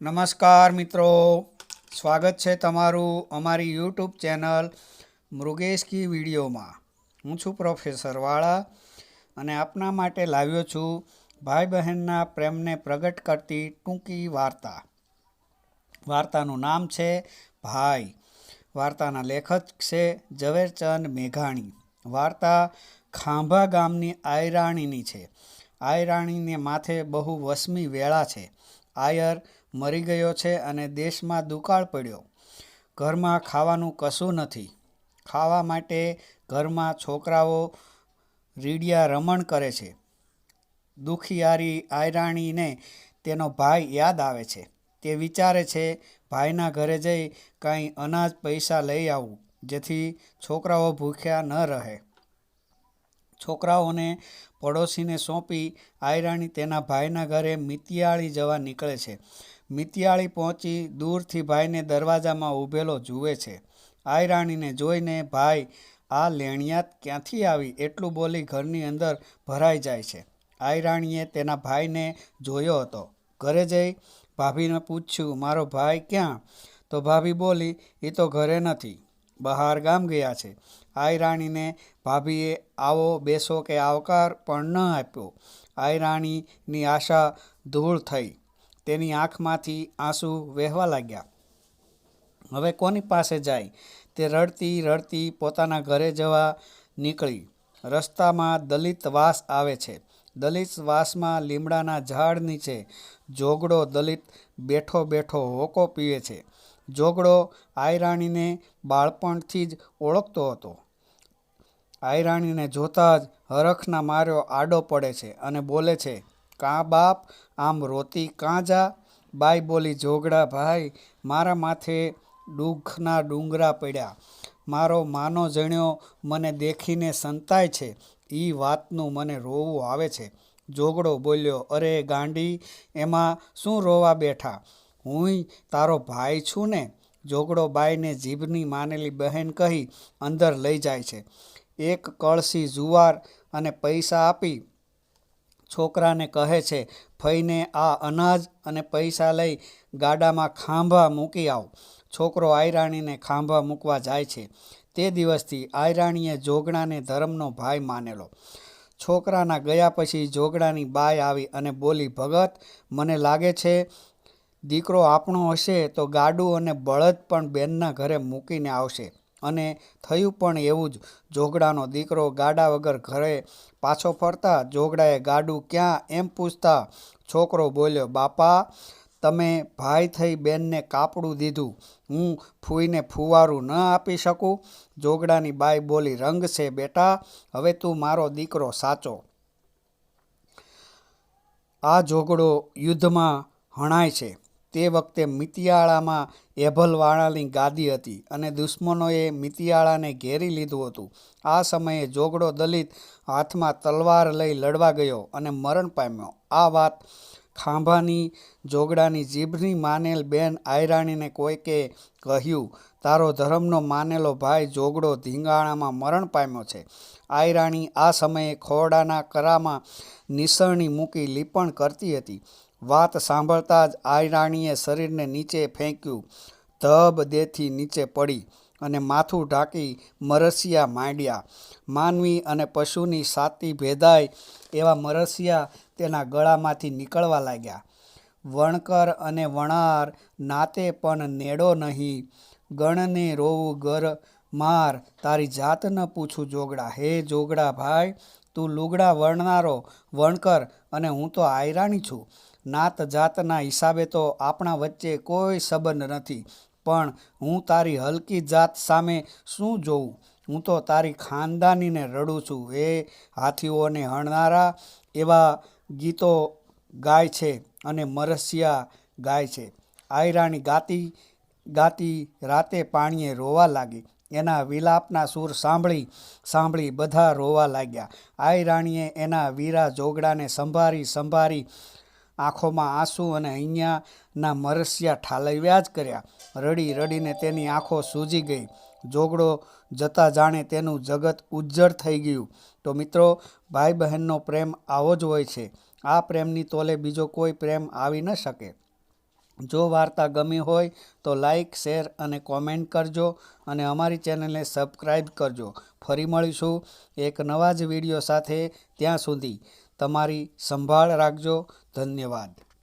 નમસ્કાર મિત્રો. સ્વાગત છે તમારું અમારી યુટ્યુબ ચેનલ મૃગેશ કી વિડીયોમાં. હું છું પ્રોફેસર વાળા અને આપના માટે લાવ્યો છું ભાઈ બહેનના પ્રેમને પ્રગટ કરતી ટૂંકી વાર્તા. વાર્તાનું નામ છે ભાઈ. વાર્તાના લેખક છે ઝવેરચંદ મેઘાણી. વાર્તા ખાંભા ગામની આયરાણીની છે. આયરાણીને માથે બહુ વસમી વેળા છે. આયર મરી ગયો છે અને દેશમાં દુકાળ પડ્યો. ઘરમાં ખાવાનું કશું નથી. ખાવા માટે ઘરમાં છોકરાઓ રીડિયા રમણ કરે છે. દુખિયારી આયરાણીને તેનો ભાઈ યાદ આવે છે. તે વિચારે છે, ભાઈના ઘરે જઈ કાંઈ અનાજ પૈસા લઈ આવું, જેથી છોકરાઓ ભૂખ્યા ન રહે. છોકરાઓને પડોશીને સોંપી આયરાણી તેના ભાઈના ઘરે મિતિયાળી જવા નીકળે છે. મિતિયાળી પહોંચી દૂરથી ભાઈને દરવાજામાં ઊભેલો જુએ છે. આયરાણીને જોઈને ભાઈ, આ લેણિયાત ક્યાંથી આવી? એટલું બોલી ઘરની અંદર ભરાઈ જાય છે. આયરાણીએ તેના ભાઈને જોયો હતો. ઘરે જઈ? ભાભીને પૂછ્યું, મારો ભાઈ ક્યાં? તો ભાભી બોલી એ તો ઘરે નથી. બહાર ગામ ગયા છે. આયરાણીને ભાભીએ આવો બેસો કે આવકાર પણ ન આપ્યો. આયરાણીની આશા ધૂળ થઈ. તેની આંખમાંથી આંસુ વહેવા લાગ્યા. હવે કોની પાસે જાય? તે રડતી રડતી પોતાના ઘરે જવા નીકળી. રસ્તામાં દલિત વાસ આવે છે. દલિત વાસમાં લીમડાના ઝાડ નીચે. જોગડો દલિત બેઠો બેઠો હોકો પીવે છે. જોગડો આયરાણીને બાળપણથી જ ઓળખતો હતો. આયરાણીને જોતાં જ હરખના માર્યો આડો પડે છે અને બોલે છે, કાં બાપ, આમ રોતી કાં જા? બાઈ બોલી, જોગડા ભાઈ, મારા માથે દુઃખના ડુંગરા પડ્યા. મારો માનો જણ્યો મને દેખીને સંતાય છે. એ વાતનું મને રોવું આવે છે. જોગડો બોલ્યો, અરે ગાંડી, એમાં શું રોવા બેઠા? હુંય તારો ભાઈ છું ને, જોગડો બાઈને જીભની માનેલી બહેન કહી અંદર લઈ જાય છે. એક કળસી જુવાર અને પૈસા આપી છોકરાને કહે છે, ફઈને આ અનાજ અને પૈસા લઈ ગાડામાં ખાંભા મૂકી આવ. છોકરો આયરાણીને ખાંભા મૂકવા જાય છે. તે દિવસથી આયરાણીએ જોગણાને ધર્મનો ભાઈ માનેલો. છોકરાના ગયા પછી જોગડાની બાય આવી અને બોલી, ભગત, મને લાગે છે દીકરો આપણો હશે તો ગાડું અને બળદ પણ બેનના ઘરે મૂકીને આવશે. અને થયું પણ એવું જ. જોગડાનો દીકરો ગાડા વગર ઘરે પાછો ફરતા જોગડાએ ગાડું ક્યાં એમ પૂછતા છોકરો બોલ્યો, બાપા, તમે ભાઈ થઈ બેનને કાપડું દીધું. હું ફૂઈને ફુવારું ન આપી શકું. જોગડાની બાઈ બોલી, રંગ છે બેટા, હવે તું મારો દીકરો સાચો. આ જોગડો યુદ્ધમાં હણાય છે. તે વખતે મિતિયાળામાં એભલવાળાની ગાદી હતી અને દુશ્મનોએ મિતિયાળાને ઘેરી લીધું હતું. આ સમયે જોગડો દલિત હાથમાં તલવાર લઈ લડવા ગયો અને મરણ પામ્યો. આ વાત ખાંભાની જોગડાની જીભની માનેલ બેન આયરાણીને કોઈકે કહ્યું, તારો ધર્મનો માનેલો ભાઈ જોગડો ધીંગાણામાં મરણ પામ્યો છે. આયરાણી આ સમયે ખોરડાના કરામાં નિસરણી મૂકી લીપણ કરતી હતી. વાત સાંભળતા જ આયરાણીએ શરીરને નીચે ફેંક્યું. ધબ દેથી નીચે પડી અને માથું ઢાંકી મરસિયા માંડ્યા. માનવી અને પશુની સાતી ભેદાય એવા મરસિયા તેના ગળામાંથી નીકળવા લાગ્યા. વણકર અને વણાર નાતે પણ નેડો નહીં. ગણને રોવું ગર માર, તારી જાત ન પૂછું જોગડા. હે જોગડા ભાઈ, તું લુગડા વણનારો વણકર અને હું તો આયરાણી છું. નાત જાતના હિસાબે તો આપણા વચ્ચે કોઈ સંબંધ નથી. પણ હું તારી હલકી જાત સામે શું જોઉં? હું તો તારી ખાનદાનીને રડું છું. એ હાથીઓને હણનારા એવા ગીતો ગાય છે અને મરસિયા ગાય છે. આયરાણી ગાતી ગાતી રાતે પાણીએ રોવા લાગી. એના વિલાપના સૂર સાંભળી સાંભળી બધા રોવા લાગ્યા. આયરાણીએ એના વીરા જોગડાને સંભારી સંભારી આંખોમાં આંસુ અને અહીંયાના મરસિયા ઠાલવ્યા જ કર્યા. રડી રડીને તેની આંખો સૂજી ગઈ. જોગડો જતા જાણે તેનું જગત ઉજ્જળ થઈ ગયું. તો મિત્રો ભાઈ બહેનનો પ્રેમ આવો જ હોય છે. આ પ્રેમની તોલે બીજો કોઈ પ્રેમ આવી ન શકે. જો વાર્તા ગમી હોય તો લાઈક, શેર અને કોમેન્ટ કરજો અને અમારી ચેનલને સબસ્ક્રાઈબ કરજો. ફરી મળીશું એક નવા જ વીડિયો સાથે ત્યાં સુધી. તમારી સંભાળ રાખજો. ધન્યવાદ.